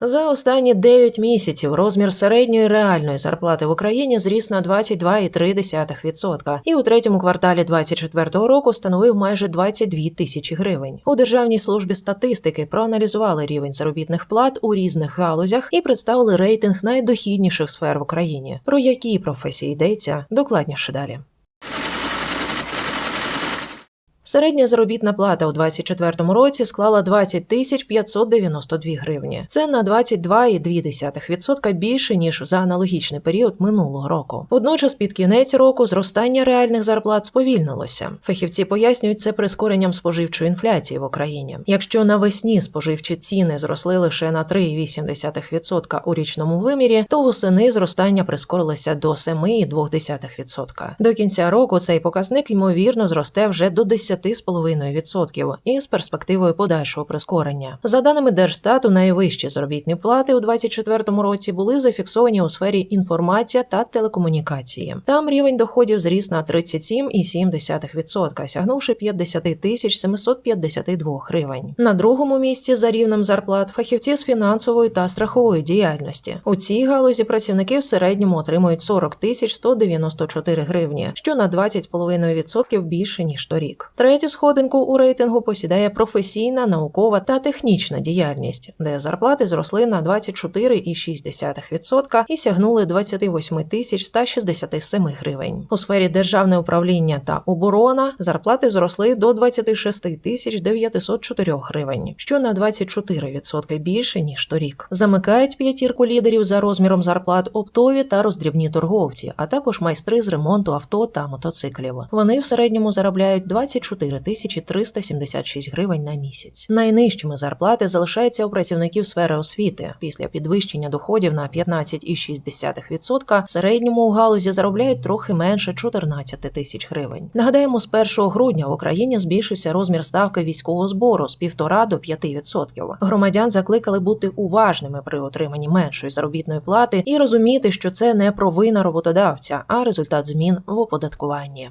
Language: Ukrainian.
За останні 9 місяців розмір середньої реальної зарплати в Україні зріс на 22,3% і у третьому кварталі 2024 року становив майже 22 тисячі гривень. У Державній службі статистики проаналізували рівень заробітних плат у різних галузях і представили рейтинг найдохідніших сфер в Україні. Про які професії йдеться докладніше далі. Середня заробітна плата у 2024 році склала 20 тисяч 592 гривні. Це на 22,2% більше ніж за аналогічний період минулого року. Водночас, під кінець року зростання реальних зарплат сповільнилося. Фахівці пояснюють це прискоренням споживчої інфляції в Україні. Якщо навесні споживчі ціни зросли лише на 3,8% у річному вимірі, то восени зростання прискорилося до 7,2%. До кінця року цей показник ймовірно зросте вже до 10,5% із перспективою подальшого прискорення. За даними Держстату, найвищі заробітні плати у 2024 році були зафіксовані у сфері інформація та телекомунікації. Там рівень доходів зріс на 37,7%, сягнувши 50 тисяч 752 гривень. На другому місці за рівнем зарплат фахівці з фінансової та страхової діяльності. У цій галузі працівники в середньому отримують 40 тисяч 194 гривні, що на 20,5% більше ніж торік. Третю сходинку у рейтингу посідає професійна, наукова та технічна діяльність, де зарплати зросли на 24,6% і сягнули 28 тисяч 167 гривень. У сфері державне управління та оборона зарплати зросли до 26 тисяч 904 гривень, що на 24% більше ніж торік. Замикають п'ятірку лідерів за розміром зарплат оптові та роздрібні торговці, а також майстри з ремонту авто та мотоциклів. Вони в середньому заробляють 24 тисячі 376 гривень на місяць. Найнижчими зарплати залишаються у працівників сфери освіти. Після підвищення доходів на 15,6% в середньому у галузі заробляють трохи менше 14 тисяч гривень. Нагадаємо, з 1 грудня в Україні збільшився розмір ставки військового збору з 1,5 до 5%. Громадян закликали бути уважними при отриманні меншої заробітної плати і розуміти, що це не провина роботодавця, а результат змін в оподаткуванні.